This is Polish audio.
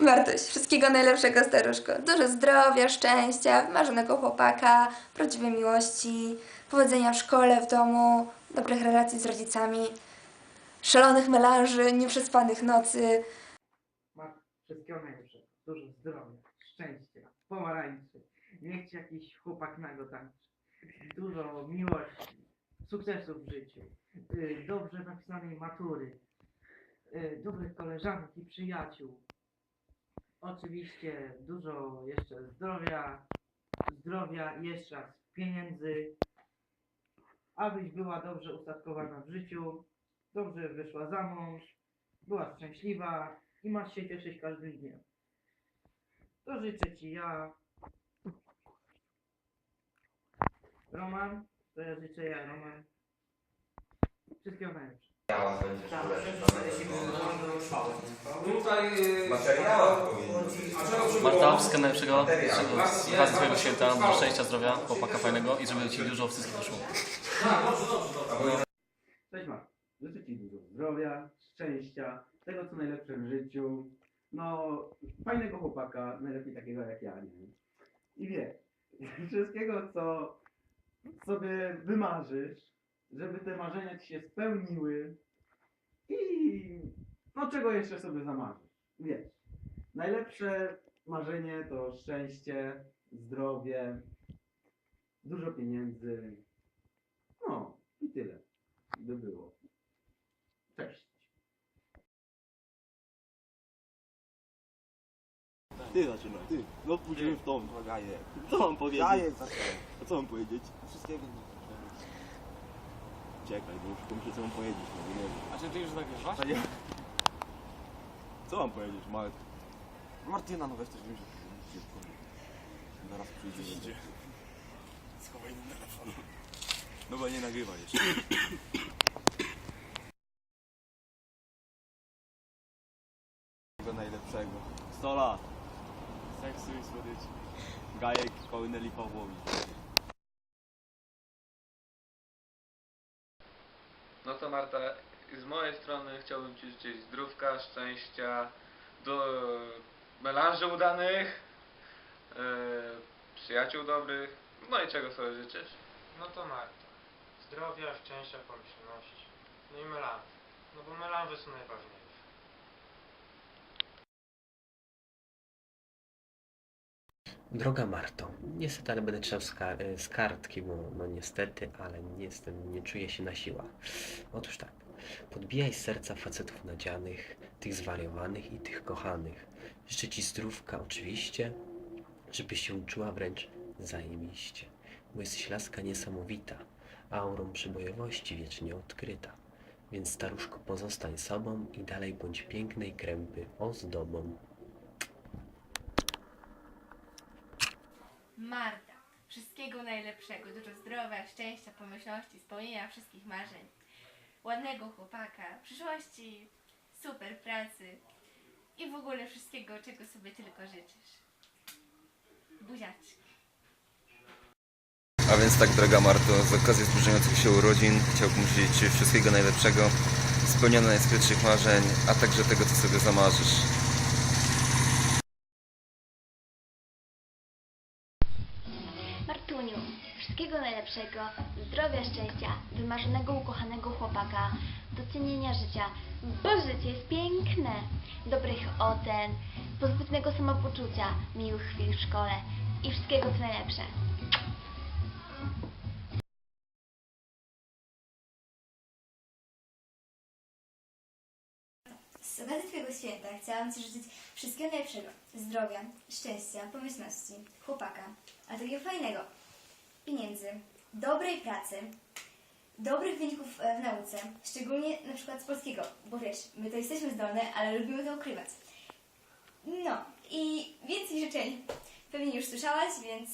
Martuś, wszystkiego najlepszego staruszko. Dużo zdrowia, szczęścia, wymarzonego chłopaka, prawdziwej miłości, powodzenia w szkole, w domu, dobrych relacji z rodzicami, szalonych melanży, nieprzespanych nocy. Ma wszystkiego najlepszego. Dużo zdrowia, szczęścia, pomarańczy. Niech ci jakiś chłopak nago tańczy. Dużo miłości, sukcesów w życiu. y, Dobrze napisanej matury. y, Dobrych koleżanek i przyjaciół. Oczywiście dużo jeszcze zdrowia, zdrowia jeszcze raz pieniędzy. Abyś była dobrze ustatkowana w życiu, dobrze wyszła za mąż, była szczęśliwa i masz się cieszyć każdym dniem. To życzę Ci ja. Roman, to ja życzę ja, Roman. Wszystkiego najlepszego. Tutaj... Materiałach powinno być. Marta, wszystkiego najlepszego. Z okazji Twojego święta, dużo szczęścia, zdrowia, chłopaka fajnego i żeby Ci dużo wszystkich wyszło. Cześć Mark. Życzę Ci dużo zdrowia, szczęścia, tego co najlepsze w życiu. No, fajnego chłopaka, najlepiej takiego jak ja, nie? I wiesz, wszystkiego co sobie wymarzysz, żeby te marzenia Ci się spełniły i no czego jeszcze sobie zamarzysz. Wiesz, najlepsze marzenie to szczęście, zdrowie, dużo pieniędzy. No, i tyle by było. Cześć. Ty zaczynaj, ty. No pójdziemy w tą. Co mam powiedzieć? A co mam powiedzieć? Wszystkiego Czekaj, bo już pomyślę co mam powiedzieć, no nie wiem. A czy ty już nagrywasz? A nie. Co mam powiedzieć, Marek? Martyna, no weź też wiem, że zaraz przyjdzie. Schowaj telefon. No bo nie nagrywa jeszcze. Najlepszego. 100 lat. Seksu i słodyczy. Gajek Kołyneli Pawłowi. No to Marta, z mojej strony chciałbym Ci życzyć zdrówka, szczęścia, do melanży udanych, yy, przyjaciół dobrych, no i czego sobie życzysz. No to Marta. Zdrowia, szczęścia, pomyślności. No i melanże. No bo melanże są najważniejsze. Droga Marto, niestety ale będę kar- y, z kartki, bo no niestety, ale nie jestem, nie czuję się na siłach. Otóż tak, podbijaj serca facetów nadzianych, tych zwariowanych i tych kochanych. Życzę Ci zdrówka oczywiście, żebyś się uczyła wręcz zajebiście, bo jesteś laska niesamowita, aurą przybojowości wiecznie odkryta. Więc staruszko pozostań sobą i dalej bądź pięknej krępy ozdobą. Marta, wszystkiego najlepszego, dużo zdrowia, szczęścia, pomyślności, spełnienia wszystkich marzeń, ładnego chłopaka, przyszłości, super pracy i w ogóle wszystkiego, czego sobie tylko życzysz. Buziaczki. A więc tak, droga Marto, z okazji zbliżających się urodzin chciałbym życzyć Ci wszystkiego najlepszego, spełnienia najskrytszych marzeń, a także tego, co sobie zamarzysz. Wszystkiego najlepszego, zdrowia, szczęścia, wymarzonego, ukochanego chłopaka, docenienia życia, bo życie jest piękne, dobrych ocen, pozytywnego samopoczucia, miłych chwil w szkole i wszystkiego co najlepsze. Z okazji Twojego święta chciałam Ci życzyć wszystkiego najlepszego. Zdrowia, szczęścia, pomyślności, chłopaka, a takiego fajnego, pieniędzy, dobrej pracy, dobrych wyników e, w nauce, szczególnie na przykład z polskiego, bo wiesz, my to jesteśmy zdolne, ale lubimy to ukrywać. No i więcej życzeń pewnie już słyszałaś, więc